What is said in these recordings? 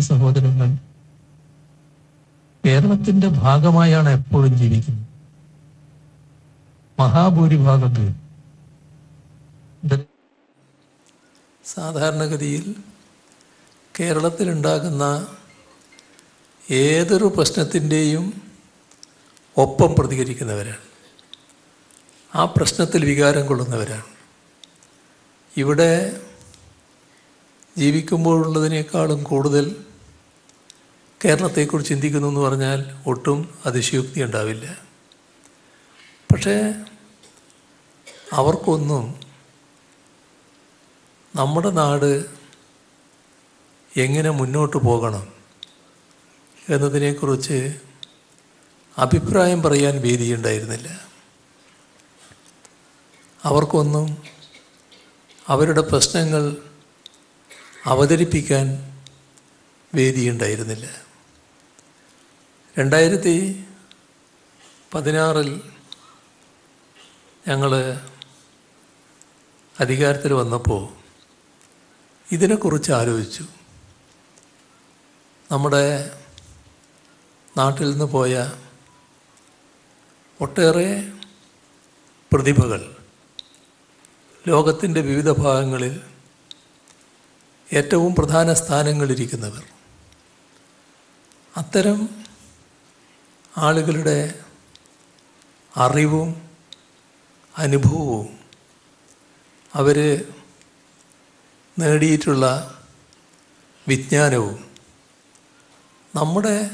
സഹോദരങ്ങൾ കേരളത്തിന്റെ ഭാഗമായാണ് എപ്പോഴും ജീവിക്കുന്നത്. മഹാഭൂരിഭാഗം പേരും ഇത് സാധാരണഗതിയിൽ കേരളത്തിലുണ്ടാകുന്ന ഏതൊരു പ്രശ്നത്തിന്റെയും ഒപ്പം പ്രതികരിക്കുന്നവരാണ്. ആ പ്രശ്നത്തിൽ വികാരം കൊള്ളുന്നവരാണ്. ഇവിടെ ജീവിക്കുമ്പോഴുള്ളതിനേക്കാളും കൂടുതൽ കേരളത്തെക്കുറിച്ച് ചിന്തിക്കുന്നു എന്ന് പറഞ്ഞാൽ ഒട്ടും അതിശയോക്തി ഉണ്ടാവില്ല. പക്ഷേ അവർക്കൊന്നും നമ്മുടെ നാട് എങ്ങനെ മുന്നോട്ട് പോകണം എന്നതിനെക്കുറിച്ച് അഭിപ്രായം പറയാൻ വേദിയുണ്ടായിരുന്നില്ല അവർക്കൊന്നും അവരുടെ പ്രശ്നങ്ങൾ അവതരിപ്പിക്കാൻ വേദിയുണ്ടായിരുന്നില്ല രണ്ടായിരത്തി പതിനാറിൽ ഞങ്ങൾ അധികാരത്തിൽ വന്നപ്പോൾ ഇതിനെക്കുറിച്ച് ആലോചിച്ചു. നമ്മുടെ നാട്ടിൽ നിന്ന് പോയ ഒട്ടേറെ പ്രതിഭകൾ ലോകത്തിന്റെ വിവിധ ഭാഗങ്ങളിൽ ഏറ്റവും പ്രധാന സ്ഥാനങ്ങളിരിക്കുന്നവർ. അത്തരം ആളുകളുടെ അറിവും അനുഭവവും അവർ നേടിയിട്ടുള്ള വിജ്ഞാനവും നമ്മുടെ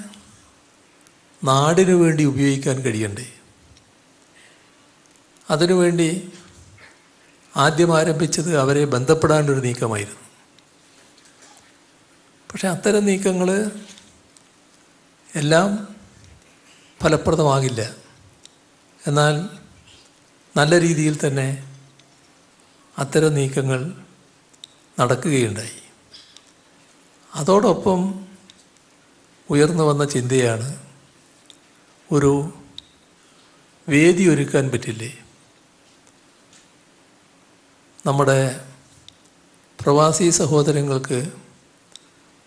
നാടിനു വേണ്ടി ഉപയോഗിക്കാൻ കഴിയണ്ടേ? അതിനുവേണ്ടി ആദ്യം ആരംഭിച്ചത് അവരെ ബന്ധപ്പെടാനൊരു നീക്കമായിരുന്നു. പക്ഷെ അത്തരം നീക്കങ്ങൾ എല്ലാം ഫലപ്രദമാകില്ല. എന്നാൽ നല്ല രീതിയിൽ തന്നെ അത്തരം നീക്കങ്ങൾ നടക്കുകയുണ്ടായി. അതോടൊപ്പം ഉയർന്നു വന്ന ചിന്തയാണ് ഒരു വേദി ഒരുക്കാൻ പറ്റില്ലേ? നമ്മുടെ പ്രവാസി സഹോദരങ്ങൾക്ക്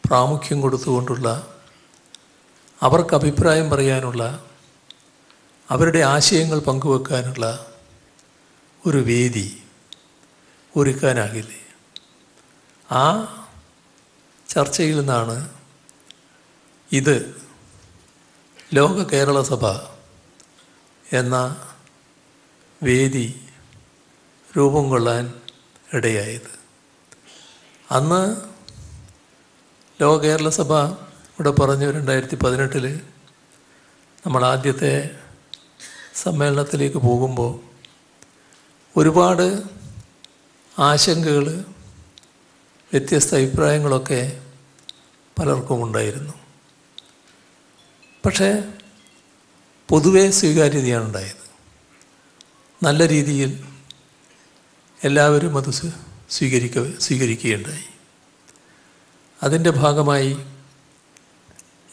പ്രാമുഖ്യം കൊടുത്തുകൊണ്ടുള്ള അവർക്ക് അഭിപ്രായം പറയാനുള്ള അവരുടെ ആശയങ്ങൾ പങ്കുവെക്കാനുള്ള ഒരു വേദി ഒരുക്കാനാകില്ലേ? ആ ചർച്ചയിൽ നിന്നാണ് ഇത് ലോക കേരള സഭ എന്ന വേദി രൂപം കൊള്ളാൻ ഇടയായത്. അന്ന് ലോക കേരള സഭ ഇവിടെ പറഞ്ഞു രണ്ടായിരത്തി പതിനെട്ടിൽ നമ്മൾ ആദ്യത്തെ സമ്മേളനത്തിലേക്ക് പോകുമ്പോൾ ഒരുപാട് ആശങ്കകൾ വ്യത്യസ്ത അഭിപ്രായങ്ങളൊക്കെ പലർക്കും ഉണ്ടായിരുന്നു. പക്ഷേ പൊതുവെ സ്വീകാര്യതയാണ് ഉണ്ടായത്. നല്ല രീതിയിൽ എല്ലാവരും അത് സ്വീ- സ്വീകരിക്ക സ്വീകരിക്കുകയുണ്ടായി. അതിന്റെ ഭാഗമായി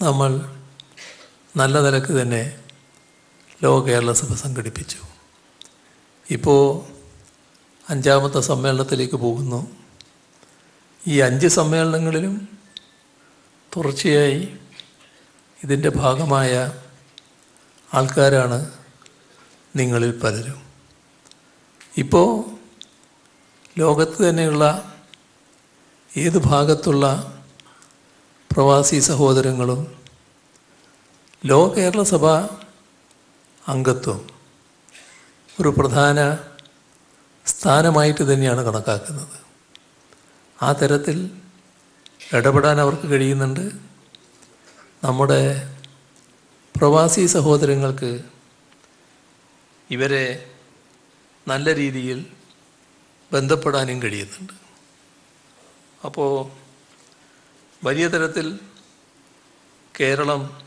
നമ്മൾ നല്ല നിലയ്ക്ക് തന്നെ ലോക കേരള സഭ സംഘടിപ്പിച്ചു. ഇപ്പോൾ അഞ്ചാമത്തെ സമ്മേളനത്തിലേക്ക് പോകുന്നു. ഈ അഞ്ച് സമ്മേളനങ്ങളിലും തുടർച്ചയായി ഇതിന്റെ ഭാഗമായ ആൾക്കാരാണ് നിങ്ങളിൽ പലരും. ഇപ്പോൾ ലോകത്ത് തന്നെയുള്ള ഏത് ഭാഗത്തുള്ള പ്രവാസി സഹോദരങ്ങളും ലോക കേരള സഭ അംഗത്വം ഒരു പ്രധാന സ്ഥാനമായിട്ട് തന്നെയാണ് കണക്കാക്കുന്നത്. ആ തരത്തിൽ ഇടപെടാൻ അവർക്ക് കഴിയുന്നുണ്ട്. നമ്മുടെ പ്രവാസി സഹോദരങ്ങൾക്ക് ഇവരെ നല്ല രീതിയിൽ ബന്ധപ്പെടാനും കഴിയുന്നുണ്ട്. അപ്പോൾ വലിയ തരത്തിൽ കേരളം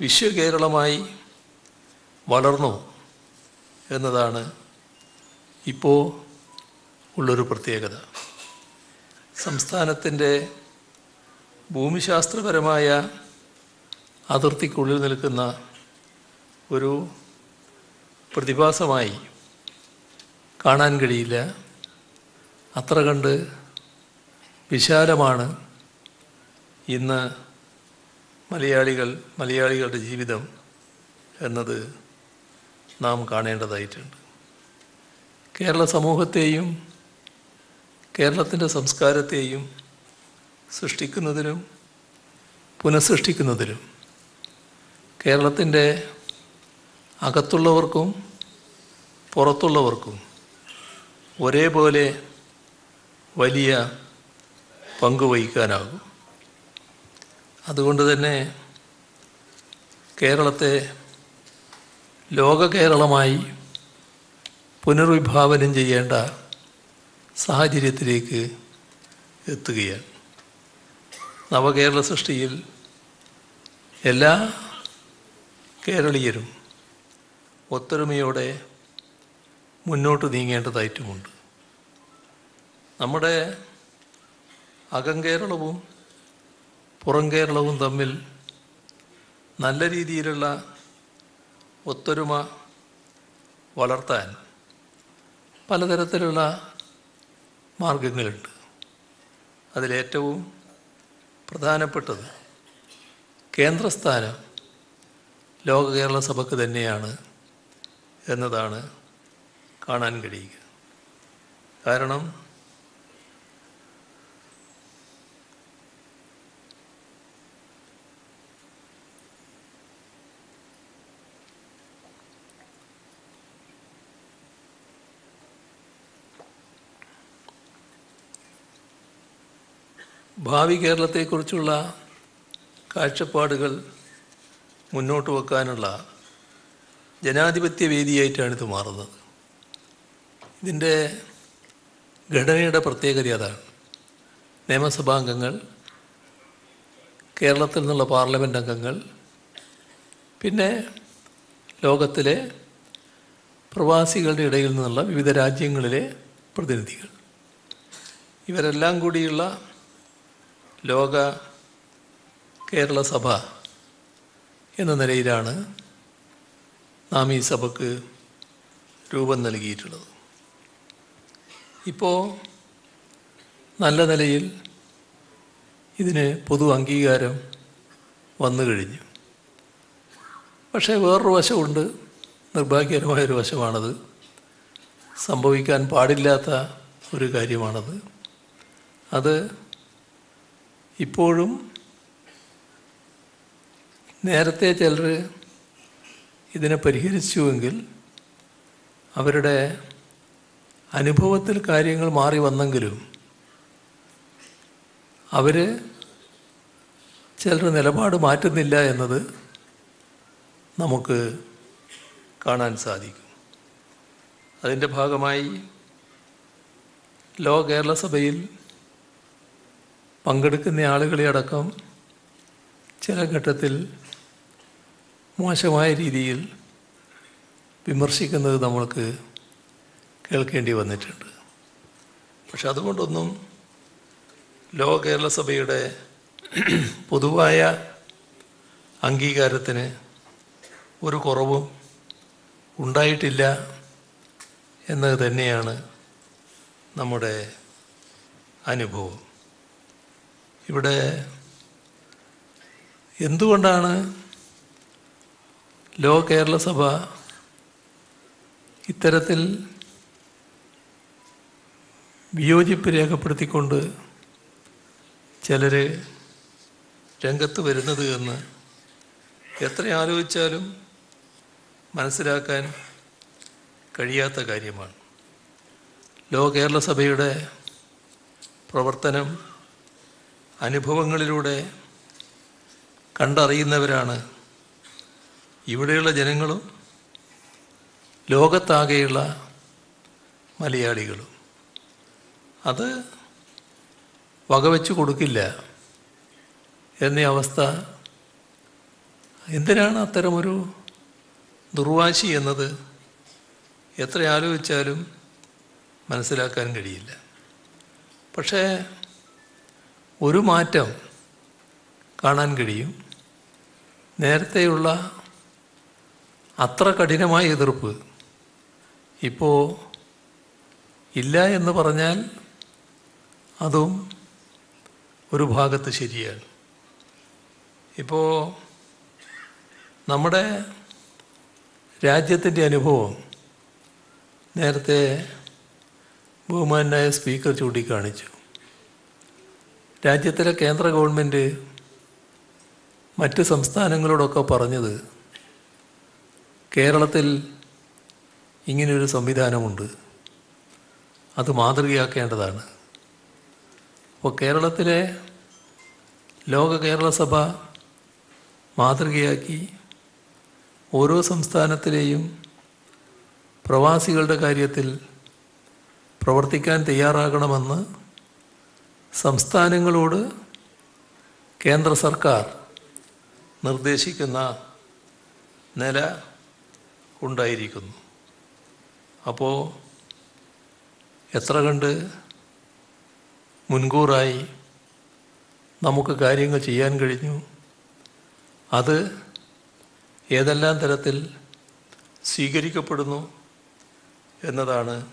വിശ്വകേരളമായി വളർന്നു എന്നതാണ് ഇപ്പോൾ ഉള്ളൊരു പ്രത്യേകത. സംസ്ഥാനത്തിന്റെ ഭൂമിശാസ്ത്രപരമായ അതിർത്തിക്കുള്ളിൽ നിൽക്കുന്ന ഒരു പ്രതിഭാസമായി കാണാൻ കഴിയില്ല. അത്ര കണ്ട് വിശാലമാണ് ഇന്ന് മലയാളികൾ മലയാളികളുടെ ജീവിതം എന്നത് നാം കാണേണ്ടതായിട്ടുണ്ട്. കേരള സമൂഹത്തെയും കേരളത്തിന്റെ സംസ്കാരത്തെയും സൃഷ്ടിക്കുന്നതിലും പുനഃസൃഷ്ടിക്കുന്നതിലും കേരളത്തിന്റെ അകത്തുള്ളവർക്കും പുറത്തുള്ളവർക്കും ഒരേപോലെ വലിയ പങ്ക് വഹിക്കാനാകും. അതുകൊണ്ട് തന്നെ കേരളത്തെ ലോക കേരളമായി പുനർവിഭാവനം ചെയ്യേണ്ട സാഹചര്യത്തിലേക്ക് എത്തുകയാണ്. നവകേരള സൃഷ്ടിയിൽ എല്ലാ കേരളീയരും ഒത്തൊരുമയോടെ മുന്നോട്ട് നീങ്ങേണ്ടതായിട്ടുമുണ്ട്. നമ്മുടെ അകം കേരളവും പുറം കേരളവും തമ്മിൽ നല്ല രീതിയിലുള്ള ഒത്തൊരുമ വളർത്താൻ പലതരത്തിലുള്ള മാർഗങ്ങളുണ്ട് അതിലേറ്റവും പ്രധാനപ്പെട്ടത് കേന്ദ്രസ്ഥാനം ലോക കേരള സഭയ്ക്ക് തന്നെയാണ് എന്നതാണ് കാണാൻ കഴിയുക. കാരണം ഭാവി കേരളത്തെക്കുറിച്ചുള്ള കാഴ്ചപ്പാടുകൾ മുന്നോട്ട് വെക്കാനുള്ള ജനാധിപത്യ വേദിയായിട്ടാണ് ഇത് മാറുന്നത്. ഇതിന്റെ ഘടനയുടെ പ്രത്യേകത അതാണ്. നിയമസഭാംഗങ്ങൾ കേരളത്തിൽ നിന്നുള്ള പാർലമെന്റ് അംഗങ്ങൾ പിന്നെ ലോകത്തിലെ പ്രവാസികളുടെ ഇടയിൽ നിന്നുള്ള വിവിധ രാജ്യങ്ങളിലെ പ്രതിനിധികൾ. ഇവരെല്ലാം കൂടിയുള്ള ലോക കേരള സഭ എന്ന നിലയിലാണ് നാം ഈ സഭയ്ക്ക് രൂപം നൽകിയിട്ടുള്ളത്. ഇപ്പോൾ നല്ല നിലയിൽ ഇതിന് പൊതു അംഗീകാരം വന്നു കഴിഞ്ഞു. പക്ഷേ വേറൊരു വശമുണ്ട് നിർഭാഗ്യകരമായൊരു വശമാണത്. സംഭവിക്കാൻ പാടില്ലാത്ത ഒരു കാര്യമാണത്. അത് ഇപ്പോഴും നേരത്തെ ചിലർ ഇതിനെ പരിഹരിച്ചുവെങ്കിൽ അവരുടെ അനുഭവത്തിൽ കാര്യങ്ങൾ മാറി വന്നെങ്കിലും അവർ ചിലർ നിലപാട് മാറ്റുന്നില്ല എന്നത് നമുക്ക് കാണാൻ സാധിക്കും. അതിന്റെ ഭാഗമായി ലോ കേരള സഭയിൽ പങ്കെടുക്കുന്ന ആളുകളെ അടക്കം ചില ഘട്ടത്തിൽ മോശമായ രീതിയിൽ വിമർശിക്കുന്നത് നമ്മൾക്ക് കേൾക്കേണ്ടി വന്നിട്ടുണ്ട്. പക്ഷെ അതുകൊണ്ടൊന്നും ലോക കേരള സഭയുടെ പൊതുവായ അംഗീകാരത്തിന് ഒരു കുറവും ഉണ്ടായിട്ടില്ല എന്നത് തന്നെയാണ് നമ്മുടെ അനുഭവം. ഇവിടെ എന്തുകൊണ്ടാണ് ലോ കേരള സഭ ഇത്തരത്തിൽ വിയോജിപ്പ് രേഖപ്പെടുത്തിക്കൊണ്ട് ചിലർ രംഗത്ത് വരുന്നത് എന്ന് എത്ര ആലോചിച്ചാലും മനസ്സിലാക്കാൻ കഴിയാത്ത കാര്യമാണ്. ലോ കേരള സഭയുടെ പ്രവർത്തനം അനുഭവങ്ങളിലൂടെ കണ്ടറിയുന്നവരാണ് ഇവിടെയുള്ള ജനങ്ങളും ലോകത്താകെയുള്ള മലയാളികളും. അത് വകവെച്ച് കൊടുക്കില്ല എന്നീ അവസ്ഥ എന്തിനാണ് അത്തരമൊരു ദുർവാശി എന്നത്? എത്ര ആലോചിച്ചാലും മനസ്സിലാക്കാൻ കഴിയില്ല. പക്ഷേ ഒരു മാറ്റം കാണാൻ കഴിയും. നേരത്തെയുള്ള അത്ര കഠിനമായ എതിർപ്പ് ഇപ്പോൾ ഇല്ല എന്ന് പറഞ്ഞാൽ അതും ഒരു ഭാഗത്ത് ശരിയാണ്. ഇപ്പോൾ നമ്മുടെ രാജ്യത്തിന്റെ അനുഭവം നേരത്തെ ബഹുമാനായ സ്പീക്കർ ചൂണ്ടിക്കാണിച്ചു. രാജ്യത്തിലെ കേന്ദ്ര ഗവൺമെന്റ് മറ്റ് സംസ്ഥാനങ്ങളോടൊക്കെ പറഞ്ഞത് കേരളത്തിൽ ഇങ്ങനെയൊരു സംവിധാനമുണ്ട്. അത് മാതൃകയാക്കേണ്ടതാണ്. അപ്പോൾ കേരളത്തിലെ ലോക കേരള സഭ മാതൃകയാക്കി ഓരോ സംസ്ഥാനത്തിലെയും പ്രവാസികളുടെ കാര്യത്തിൽ പ്രവർത്തിക്കാൻ തയ്യാറാകണമെന്ന് സംസ്ഥാനങ്ങളോട് കേന്ദ്ര സർക്കാർ നിർദ്ദേശിക്കുന്ന നില ഉണ്ടായിരിക്കുന്നു. അപ്പോൾ എത്ര കണ്ട് മുൻകൂറായി നമുക്ക് കാര്യങ്ങൾ ചെയ്യാൻ കഴിഞ്ഞു? അത് ഏതെല്ലാം തരത്തിൽ സ്വീകരിക്കപ്പെടുന്നു എന്നതാണ്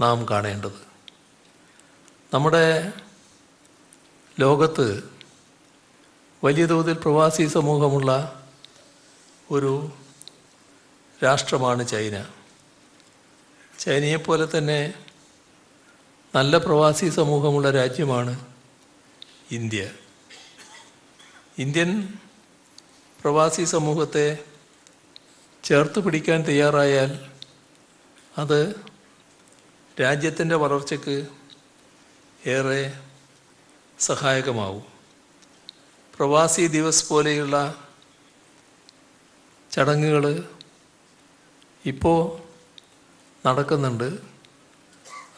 നാം കാണേണ്ടത്. നമ്മുടെ ലോകത്ത് വലിയ തോതിൽ പ്രവാസി സമൂഹമുള്ള ഒരു രാഷ്ട്രമാണ് ചൈന. ചൈനയെപ്പോലെ തന്നെ നല്ല പ്രവാസി സമൂഹമുള്ള രാജ്യമാണ് ഇന്ത്യ. ഇന്ത്യൻ പ്രവാസി സമൂഹത്തെ ചേർത്ത് പിടിക്കാൻ തയ്യാറായാൽ അത് രാജ്യത്തിന്റെ വളർച്ചയ്ക്ക് ഏറെ സഹായകമാവും. പ്രവാസി ദിവസ് പോലെയുള്ള ചടങ്ങുകൾ ഇപ്പോൾ നടക്കുന്നുണ്ട്.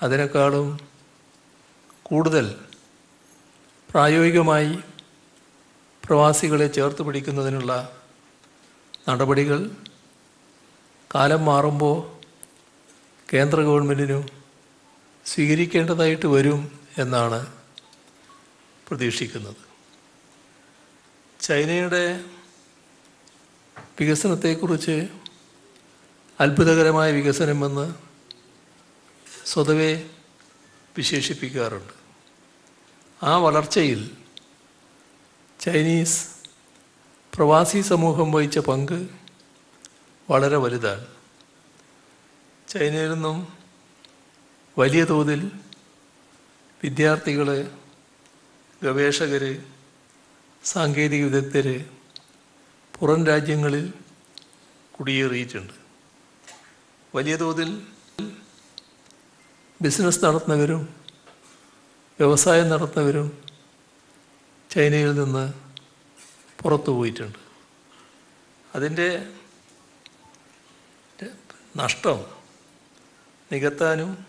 അതിനേക്കാളും കൂടുതൽ പ്രായോഗികമായി പ്രവാസികളെ ചേർത്ത് പിടിക്കുന്നതിനുള്ള നടപടികൾ കാലം മാറുമ്പോൾ കേന്ദ്ര ഗവൺമെന്റിനും സ്വീകരിക്കേണ്ടതായിട്ട് വരും. എന്നാണ് പ്രതീക്ഷിക്കുന്നത്. ചൈനയുടെ വികസനത്തെക്കുറിച്ച് അത്ഭുതകരമായ വികസനമെന്ന് സ്വതവേ വിശേഷിപ്പിക്കാറുണ്ട്. ആ വളർച്ചയിൽ ചൈനീസ് പ്രവാസി സമൂഹം വഹിച്ച പങ്ക് വളരെ വലുതാണ്. ചൈനയിൽ നിന്നും വലിയ തോതിൽ വിദ്യാർത്ഥികൾ ഗവേഷകർ സാങ്കേതിക വിദഗ്ധർ പുറം രാജ്യങ്ങളിൽ കുടിയേറിയിട്ടുണ്ട്. വലിയ തോതിൽ ബിസിനസ് നടത്തുന്നവരും വ്യവസായം നടത്തുന്നവരും ചൈനയിൽ നിന്ന് പുറത്തു പോയിട്ടുണ്ട്. അതിന്റെ നഷ്ടം നികത്താനും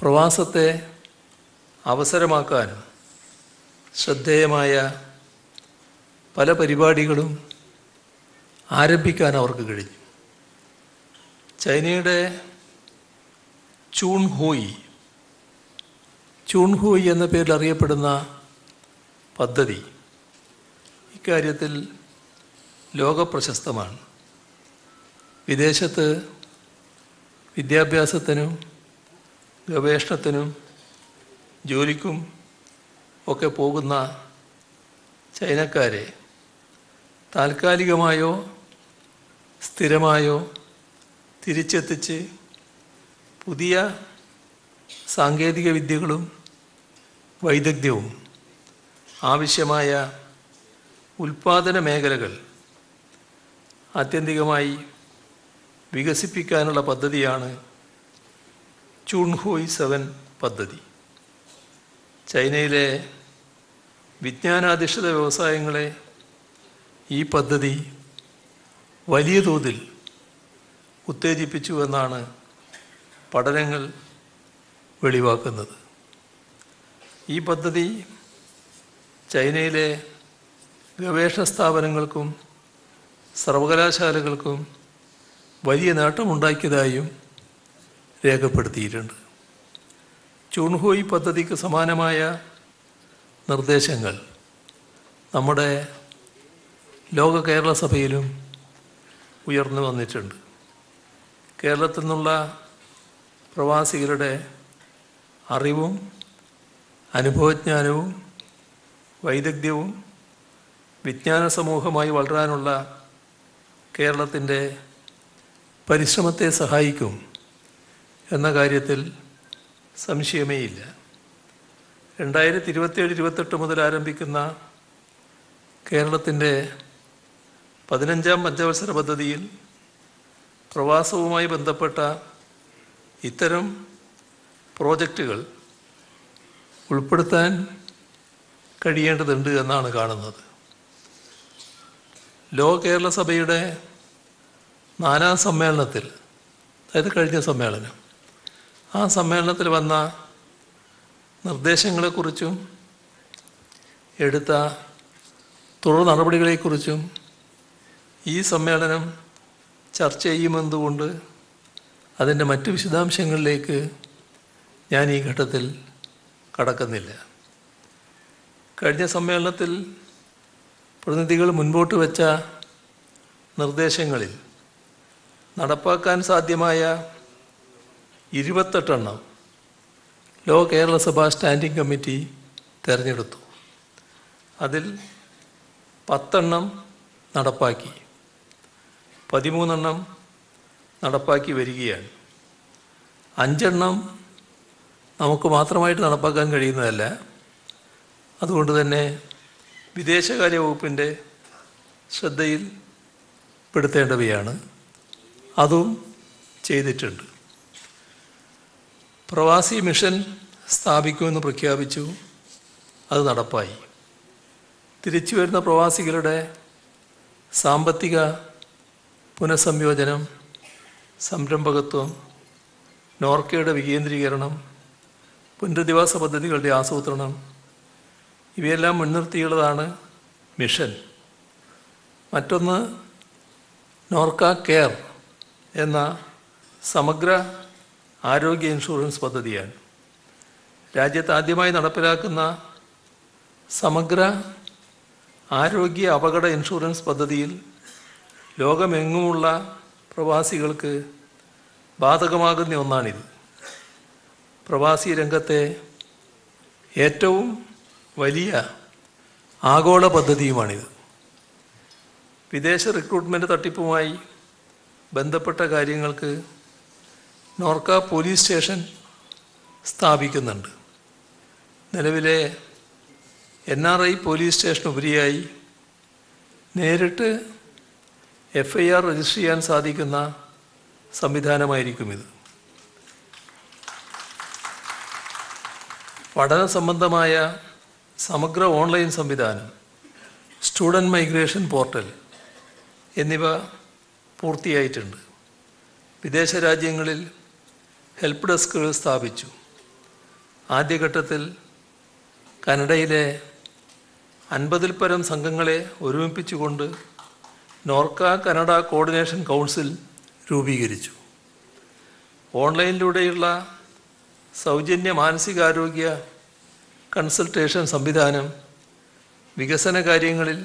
പ്രവാസത്തെ അവസരമാക്കാനും ശ്രദ്ധേയമായ പല പരിപാടികളും ആരംഭിക്കാൻ അവർക്ക് കഴിഞ്ഞു. ചൈനയുടെ ചൂൺ ഹോയി ചൂൺ ഹോയി എന്ന പേരിൽ അറിയപ്പെടുന്ന പദ്ധതി ഇക്കാര്യത്തിൽ ലോകപ്രശസ്തമാണ്. വിദേശത്ത് വിദ്യാഭ്യാസത്തിനും ഗവേഷണത്തിനും ജോലിക്കും ഒക്കെ പോകുന്ന ചൈനക്കാരെ താൽക്കാലികമായോ സ്ഥിരമായോ തിരിച്ചെത്തിച്ച് പുതിയ സാങ്കേതിക വിദ്യകളും വൈദഗ്ധ്യവും ആവശ്യമായ ഉൽപാദന മേഖലകൾ ആത്യന്തികമായി വികസിപ്പിക്കാനുള്ള പദ്ധതിയാണ് ചൂൺഹോയ് സെവൻ പദ്ധതി. ചൈനയിലെ വിജ്ഞാനാധിഷ്ഠിത വ്യവസായങ്ങളെ ഈ പദ്ധതി വലിയ തോതിൽ ഉത്തേജിപ്പിച്ചു എന്നാണ് പഠനങ്ങൾ വെളിവാക്കുന്നത്. ഈ പദ്ധതി ചൈനയിലെ ഗവേഷണ സ്ഥാപനങ്ങൾക്കും സർവകലാശാലകൾക്കും വലിയ നേട്ടമുണ്ടാക്കിയതായും രേഖപ്പെടുത്തിയിട്ടുണ്ട്. ചൂൺഹോയി പദ്ധതിക്ക് സമാനമായ നിർദ്ദേശങ്ങൾ. നമ്മുടെ ലോക കേരള സഭയിലും ഉയർന്നു വന്നിട്ടുണ്ട്. കേരളത്തിൽ നിന്നുള്ള പ്രവാസികളുടെ അറിവും അനുഭവജ്ഞാനവും വൈദഗ്ധ്യവും വിജ്ഞാന സമൂഹമായി വളരാനുള്ള കേരളത്തിന്റെ പരിശ്രമത്തെ സഹായിക്കും എന്ന കാര്യത്തിൽ സംശയമേയില്ല. രണ്ടായിരത്തി ഇരുപത്തിയേഴ് ഇരുപത്തെട്ട് മുതൽ ആരംഭിക്കുന്ന കേരളത്തിന്റെ പതിനഞ്ചാം പഞ്ചവത്സര പദ്ധതിയിൽ പ്രവാസവുമായി ബന്ധപ്പെട്ട ഇത്തരം പ്രോജക്റ്റുകൾ ഉൾപ്പെടുത്താൻ കഴിയേണ്ടതുണ്ട് എന്നാണ് കാണുന്നത്. ലോ കേരള സഭയുടെ നാലാം സമ്മേളനത്തിൽ അതായത് കഴിഞ്ഞ സമ്മേളനം ആ സമ്മേളനത്തിൽ വന്ന നിർദ്ദേശങ്ങളെക്കുറിച്ചും എടുത്ത തുടർ നടപടികളെക്കുറിച്ചും ഈ സമ്മേളനം ചർച്ച ചെയ്യുമെന്നുകൊണ്ട് അതിന്റെ മറ്റു വിശദാംശങ്ങളിലേക്ക് ഞാൻ ഈ ഘട്ടത്തിൽ കടക്കുന്നില്ല. കഴിഞ്ഞ സമ്മേളനത്തിൽ പ്രതിനിധികൾ മുൻപോട്ട് വെച്ച നിർദ്ദേശങ്ങളിൽ നടപ്പാക്കാൻ സാധ്യമായ ഇരുപത്തെട്ടെണ്ണം. ലോ കേരള സഭ സ്റ്റാൻഡിംഗ് കമ്മിറ്റി തിരഞ്ഞെടുത്തു. അതിൽ പത്തെണ്ണം നടപ്പാക്കി. പതിമൂന്നെണ്ണം നടപ്പാക്കി വരികയാണ്. അഞ്ചെണ്ണം നമുക്ക് മാത്രമായിട്ട് നടപ്പാക്കാൻ കഴിയുന്നതല്ല. അതുകൊണ്ട് തന്നെ വിദേശകാര്യ വകുപ്പിന്റെ ശ്രദ്ധയിൽ പെടുത്തേണ്ടവയാണ്. അതും ചെയ്തിട്ടുണ്ട്. പ്രവാസി മിഷൻ സ്ഥാപിക്കുമെന്ന് പ്രഖ്യാപിച്ചു. അത് നടപ്പായി. തിരിച്ചു വരുന്ന പ്രവാസികളുടെ സാമ്പത്തിക പുനഃസംയോജനം സംരംഭകത്വം നോർക്കയുടെ വികേന്ദ്രീകരണം പുനരധിവാസ പദ്ധതികളുടെ ആസൂത്രണം ഇവയെല്ലാം മുൻനിർത്തിയുള്ളതാണ് മിഷൻ. മറ്റൊന്ന് നോർക്ക കെയർ എന്ന സമഗ്ര ആരോഗ്യ ഇൻഷുറൻസ് പദ്ധതിയാണ്. രാജ്യത്ത് ആദ്യമായി നടപ്പിലാക്കുന്ന സമഗ്ര ആരോഗ്യ അപകട ഇൻഷുറൻസ് പദ്ധതിയിൽ ലോകമെങ്ങുമുള്ള പ്രവാസികൾക്ക് ബാധകമാകുന്ന ഒന്നാണിത്. പ്രവാസി രംഗത്തെ ഏറ്റവും വലിയ ആഗോള പദ്ധതിയുമാണിത്. വിദേശ റിക്രൂട്ട്മെന്റ് തട്ടിപ്പുമായി ബന്ധപ്പെട്ട കാര്യങ്ങൾക്ക് നോർക്ക പോലീസ് സ്റ്റേഷൻ സ്ഥാപിക്കുന്നുണ്ട്. നിലവിലെ N R I police station ഉപരിയായി നേരിട്ട് എഫ് ഐ ആർ രജിസ്റ്റർ ചെയ്യാൻ സാധിക്കുന്ന സംവിധാനമായിരിക്കും ഇത്. പഠന സംബന്ധമായ സമഗ്ര ഓൺലൈൻ സംവിധാനം സ്റ്റുഡന്റ് മൈഗ്രേഷൻ പോർട്ടൽ എന്നിവ പൂർത്തിയായിട്ടുണ്ട്. വിദേശ രാജ്യങ്ങളിൽ ഹെൽപ്പ് ഡെസ്കുകൾ സ്ഥാപിച്ചു. ആദ്യഘട്ടത്തിൽ കനഡയിലെ അൻപതിൽ പരം സംഘങ്ങളെ ഒരുമിപ്പിച്ചുകൊണ്ട് നോർക്ക കനഡ കോർഡിനേഷൻ കൗൺസിൽ രൂപീകരിച്ചു. ഓൺലൈനിലൂടെയുള്ള സൗജന്യ മാനസികാരോഗ്യ കൺസൾട്ടേഷൻ സംവിധാനം വികസന കാര്യങ്ങളിൽ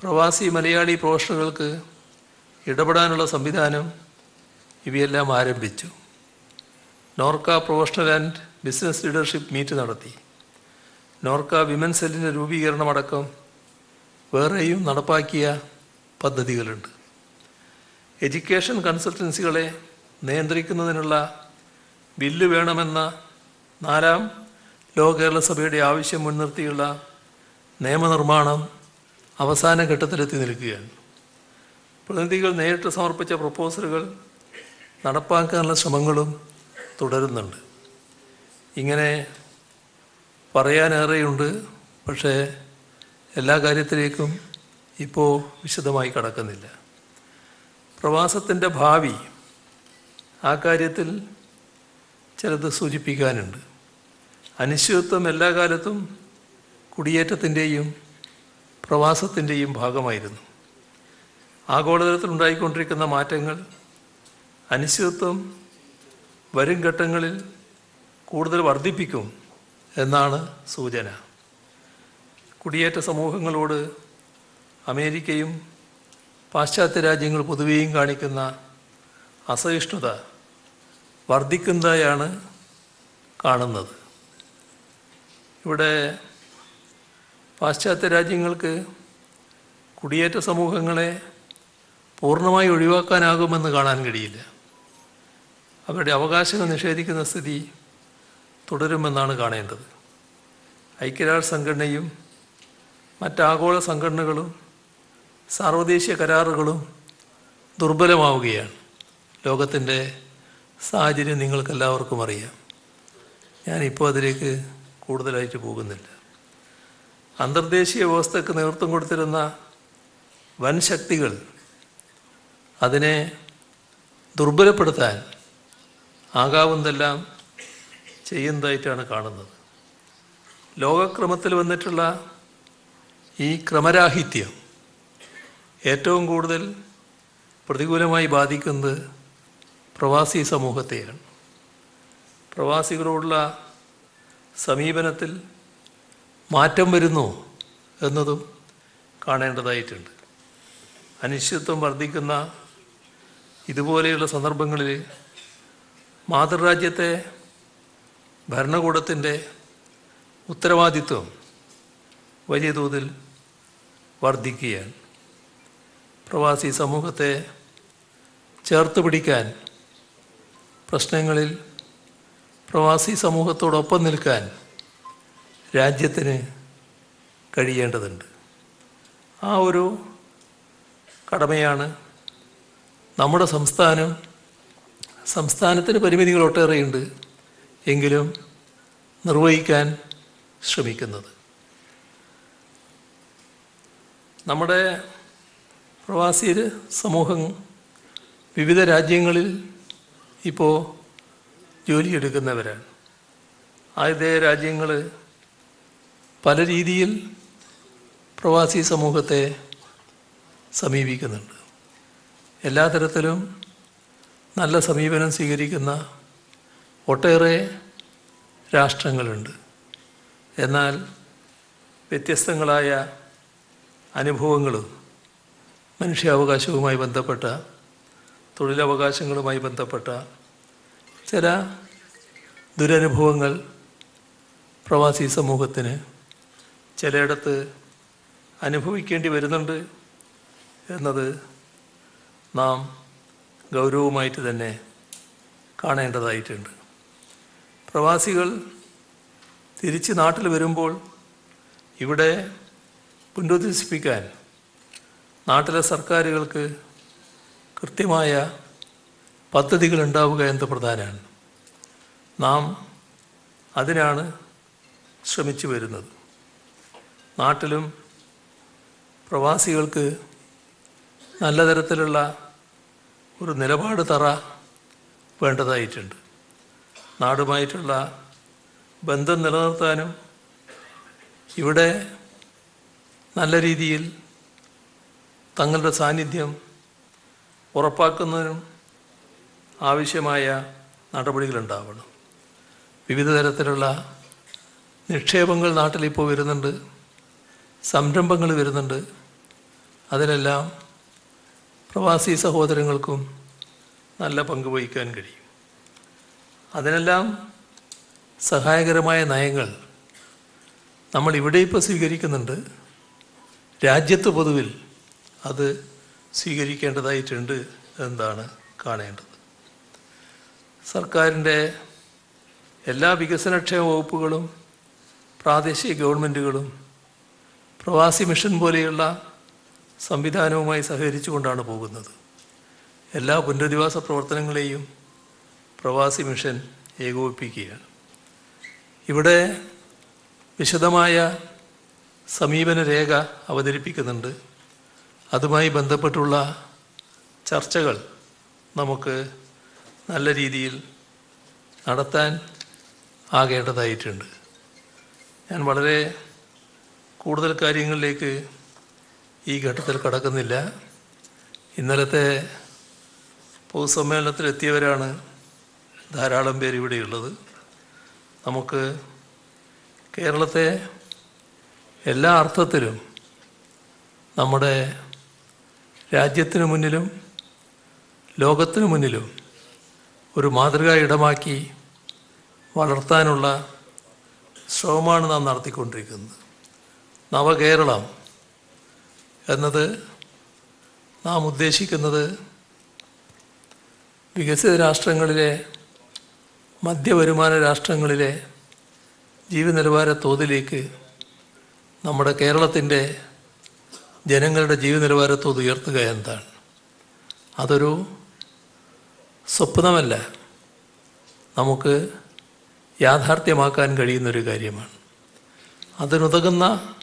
പ്രവാസി മലയാളി പ്രൊഫഷണലുകൾക്ക് ഇടപെടാനുള്ള സംവിധാനം ഇവയെല്ലാം ആരംഭിച്ചു. Norka professional and business leadership meet നടത്തി. നോർക്ക വിമൻ സെല്ലിന്റെ രൂപീകരണമടക്കം വേറെയും നടപ്പാക്കിയ പദ്ധതികളുണ്ട്. എഡ്യൂക്കേഷൻ കൺസൾട്ടൻസികളെ നിയന്ത്രിക്കുന്നതിനുള്ള ബില്ല് വേണമെന്ന നാലാം ലോ കേരള സഭയുടെ ആവശ്യം മുൻനിർത്തിയുള്ള നിയമനിർമ്മാണം അവസാന ഘട്ടത്തിലെത്തി നിൽക്കുകയാണ്. പ്രതിനിധികൾ നേരിട്ട് സമർപ്പിച്ച പ്രപ്പോസലുകൾ നടപ്പാക്കാനുള്ള ശ്രമങ്ങളും തുടരുന്നുണ്ട്. ഇങ്ങനെ പറയാനേറെയുണ്ട് പക്ഷേ എല്ലാ കാര്യത്തിലേക്കും ഇപ്പോൾ വിശദമായി കടക്കുന്നില്ല. പ്രവാസത്തിന്റെ ഭാവി ആ കാര്യത്തിൽ ചിലത് സൂചിപ്പിക്കാനുണ്ട്. അനിശ്ചിതത്വം എല്ലാ കാലത്തും കുടിയേറ്റത്തിന്റെയും പ്രവാസത്തിന്റെയും ഭാഗമായിരുന്നു. ആഗോളതലത്തിൽ ഉണ്ടായിക്കൊണ്ടിരിക്കുന്ന മാറ്റങ്ങൾ അനിശ്ചിതത്വം വരും ഘട്ടങ്ങളിൽ കൂടുതൽ വർദ്ധിപ്പിക്കും എന്നാണ് സൂചന. കുടിയേറ്റ സമൂഹങ്ങളോട് അമേരിക്കയും പാശ്ചാത്യ രാജ്യങ്ങൾ പൊതുവെയും കാണിക്കുന്ന അസഹിഷ്ണുത വർദ്ധിക്കുന്നതായാണ് കാണുന്നത്. ഇവിടെ പാശ്ചാത്യ രാജ്യങ്ങൾക്ക് കുടിയേറ്റ സമൂഹങ്ങളെ പൂർണമായി ഒഴിവാക്കാനാകുമെന്ന് കാണാൻ കഴിയില്ല. അവരുടെ അവകാശങ്ങൾ നിഷേധിക്കുന്ന സ്ഥിതി തുടരുമെന്നാണ് കാണേണ്ടത്. ഐക്യരാഷ്ട്ര സംഘടനയും മറ്റാഗോള സംഘടനകളും സാർവദേശീയ കരാറുകളും ദുർബലമാവുകയാണ്. ലോകത്തിന്റെ സാഹചര്യം നിങ്ങൾക്കെല്ലാവർക്കും അറിയാം. ഞാനിപ്പോൾ അതിലേക്ക് കൂടുതലായിട്ട് പോകുന്നില്ല. അന്തർദേശീയ വ്യവസ്ഥയ്ക്ക് നേതൃത്വം കൊടുത്തിരുന്ന വൻ ശക്തികൾ അതിനെ ദുർബലപ്പെടുത്താൻ ആകാവുന്നതെല്ലാം ചെയ്യുന്നതായിട്ടാണ് കാണുന്നത്. ലോകക്രമത്തിൽ വന്നിട്ടുള്ള ഈ ക്രമരാഹിത്യം ഏറ്റവും കൂടുതൽ പ്രതികൂലമായി ബാധിക്കുന്നത് പ്രവാസി സമൂഹത്തെയാണ്. പ്രവാസികളോടുള്ള സമീപനത്തിൽ മാറ്റം വരുന്നു എന്നതും കാണേണ്ടതായിട്ടുണ്ട്. അനിശ്ചിത്വം വർദ്ധിക്കുന്ന ഇതുപോലെയുള്ള സന്ദർഭങ്ങളിൽ മാതൃരാജ്യത്തെ ഭരണകൂടത്തിന്റെ ഉത്തരവാദിത്വം വലിയ തോതിൽ വർദ്ധിക്കുകയാണ്. പ്രവാസി സമൂഹത്തെ ചേർത്ത് പിടിക്കാൻ പ്രശ്നങ്ങളിൽ പ്രവാസി സമൂഹത്തോടൊപ്പം നിൽക്കാൻ രാജ്യത്തിന് കഴിയേണ്ടതുണ്ട്. ആ ഒരു കടമയാണ് നമ്മുടെ സംസ്ഥാനം സംസ്ഥാനത്തിന് പരിമിതികൾ ഒട്ടേറെയുണ്ട് എങ്കിലും നിർവഹിക്കാൻ ശ്രമിക്കുന്നത്. നമ്മുടെ പ്രവാസി സമൂഹം വിവിധ രാജ്യങ്ങളിൽ ഇപ്പോൾ ജോലിയെടുക്കുന്നവരാണ്. ആയുധേയ രാജ്യങ്ങൾ പല രീതിയിൽ പ്രവാസി സമൂഹത്തെ സമീപിക്കുന്നുണ്ട്. എല്ലാ തരത്തിലും നല്ല സമീപനം സ്വീകരിക്കുന്ന ഒട്ടേറെ രാഷ്ട്രങ്ങളുണ്ട്. എന്നാൽ വ്യത്യസ്തങ്ങളായ അനുഭവങ്ങളും മനുഷ്യാവകാശവുമായി ബന്ധപ്പെട്ട തൊഴിലവകാശങ്ങളുമായി ബന്ധപ്പെട്ട ചില ദുരനുഭവങ്ങൾ പ്രവാസി സമൂഹത്തിന് ചിലയിടത്ത് അനുഭവിക്കേണ്ടി വരുന്നുണ്ട് എന്നത് നാം ഗൗരവമായിട്ട് തന്നെ കാണേണ്ടതായിട്ടുണ്ട്. പ്രവാസികൾ തിരിച്ച് നാട്ടിൽ വരുമ്പോൾ ഇവിടെ പുനരുദ്ധരിപ്പിക്കാൻ നാട്ടിലെ സർക്കാരുകൾക്ക് കൃത്യമായ പദ്ധതികൾ ഉണ്ടാവുക എന്നത് പ്രധാനമാണ്. നാം അതിനാണ് ശ്രമിച്ചു വരുന്നത്. നാട്ടിലും പ്രവാസികൾക്ക് നല്ല തരത്തിലുള്ള ഒരു നിലപാട് തറ വേണ്ടതായിട്ടുണ്ട്. നാടുമായിട്ടുള്ള ബന്ധം നിലനിർത്താനും ഇവിടെ നല്ല രീതിയിൽ തങ്ങളുടെ സാന്നിധ്യം ഉറപ്പാക്കുന്നതിനും ആവശ്യമായ നടപടികളുണ്ടാവണം. വിവിധ തരത്തിലുള്ള നിക്ഷേപങ്ങൾ നാട്ടിലിപ്പോൾ വരുന്നുണ്ട് സംരംഭങ്ങൾ വരുന്നുണ്ട്. അതിലെല്ലാം പ്രവാസി സഹോദരങ്ങൾക്കും നല്ല പങ്ക് വഹിക്കാൻ കഴിയും. അതിനെല്ലാം സഹായകരമായ നയങ്ങൾ നമ്മൾ ഇവിടെ ഇപ്പോൾ സ്വീകരിക്കുന്നുണ്ട്. രാജ്യത്ത് പൊതുവിൽ അത് സ്വീകരിക്കേണ്ടതായിട്ടുണ്ട് എന്നാണ് കാണേണ്ടത്. സർക്കാരിന്റെ എല്ലാ വികസനക്ഷേമ വകുപ്പുകളും പ്രാദേശിക ഗവൺമെന്റുകളും പ്രവാസി മിഷൻ പോലെയുള്ള സംവിധാനവുമായി സഹകരിച്ചുകൊണ്ടാണ് പോകുന്നത്. എല്ലാ പുനരധിവാസ പ്രവർത്തനങ്ങളെയും പ്രവാസി മിഷൻ ഏകോപിപ്പിക്കുകയാണ്. ഇവിടെ വിശദമായ സമീപന രേഖ അവതരിപ്പിക്കുന്നുണ്ട്. അതുമായി ബന്ധപ്പെട്ടുള്ള ചർച്ചകൾ നമുക്ക് നല്ല രീതിയിൽ നടത്താൻ ആകേണ്ടതായിട്ടുണ്ട്. ഞാൻ വളരെ കൂടുതൽ കാര്യങ്ങളിലേക്ക് ഈ ഘട്ടത്തിൽ കടക്കുന്നില്ല. ഇന്നലത്തെ പൊതുസമ്മേളനത്തിലെത്തിയവരാണ് ധാരാളം പേര് ഇവിടെയുള്ളത്. നമുക്ക് കേരളത്തെ എല്ലാ അർത്ഥത്തിലും നമ്മുടെ രാജ്യത്തിന് മുന്നിലും ലോകത്തിനു മുന്നിലും ഒരു മാതൃകാ ഇടമാക്കി വളർത്താനുള്ള ശ്രമമാണ് നാം നടത്തിക്കൊണ്ടിരിക്കുന്നത്. നവകേരളം എന്നത് നാം ഉദ്ദേശിക്കുന്നത് വികസിത രാഷ്ട്രങ്ങളിലെ മധ്യവരുമാന രാഷ്ട്രങ്ങളിലെ ജീവനിലവാര തോതിലേക്ക് നമ്മുടെ കേരളത്തിന്റെ ജനങ്ങളുടെ ജീവനിലവാര തോത് ഉയർത്തുക എന്നതാണ്. അതൊരു സ്വപ്നമല്ല. നമുക്ക് യാഥാർത്ഥ്യമാക്കാൻ കഴിയുന്നൊരു കാര്യമാണ്. അതിനുതകുന്ന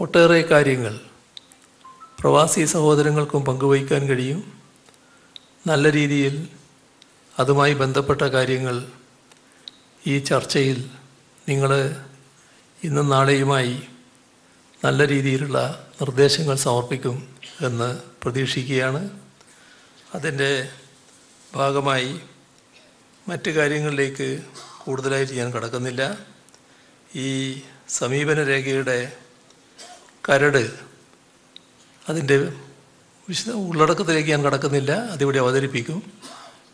ഒട്ടേറെ കാര്യങ്ങൾ പ്രവാസി സഹോദരങ്ങൾക്കും പങ്കുവയ്ക്കാൻ കഴിയും. നല്ല രീതിയിൽ അതുമായി ബന്ധപ്പെട്ട കാര്യങ്ങൾ ഈ ചർച്ചയിൽ നിങ്ങൾ ഇന്നും നാളെയുമായി നല്ല രീതിയിലുള്ള നിർദ്ദേശങ്ങൾ സമർപ്പിക്കും എന്ന് പ്രതീക്ഷിക്കുകയാണ്. അതിന്റെ ഭാഗമായി മറ്റ് കാര്യങ്ങളിലേക്ക് കൂടുതലായിട്ട് ഞാൻ കടക്കുന്നില്ല. ഈ സമീപന രേഖയുടെ കരട് അതിന്റെ വിശദ ഉള്ളടക്കത്തിലേക്ക് ഞാൻ കടക്കുന്നില്ല. അതിവിടെ അവതരിപ്പിക്കും.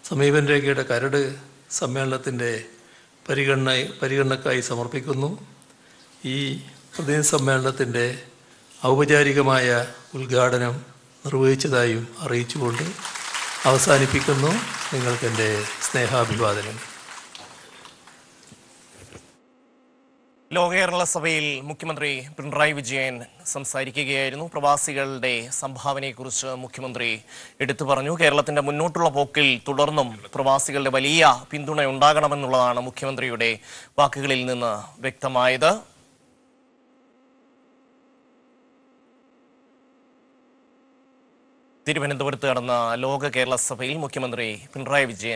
സമീപന രേഖയുടെ കരട് സമ്മേളനത്തിന്റെ പരിഗണന പരിഗണനക്കായി സമർപ്പിക്കുന്നു. ഈ പ്രതിനിധി സമ്മേളനത്തിന്റെ ഔപചാരികമായ ഉദ്ഘാടനം നിർവഹിച്ചതായും അറിയിച്ചുകൊണ്ട് അവസാനിപ്പിക്കുന്നു. നിങ്ങൾക്കെന്റെ സ്നേഹാഭിവാദനം ലോക കേരള സഭയിൽ മുഖ്യമന്ത്രി പിണറായി വിജയൻ സംസാരിക്കുകയായിരുന്നു. പ്രവാസികളുടെ സംഭാവനയെക്കുറിച്ച് മുഖ്യമന്ത്രി എടുത്തു പറഞ്ഞു. കേരളത്തിന്റെ മുന്നോട്ടുള്ള പോക്കിൽ തുടർന്നും പ്രവാസികളുടെ വലിയ പിന്തുണ ഉണ്ടാകണമെന്നുള്ളതാണ് മുഖ്യമന്ത്രിയുടെ വാക്കുകളിൽ നിന്ന് വ്യക്തമായത്. തിരുവനന്തപുരത്ത് നടന്ന ലോക കേരള സഭയിൽ മുഖ്യമന്ത്രി പിണറായി വിജയൻ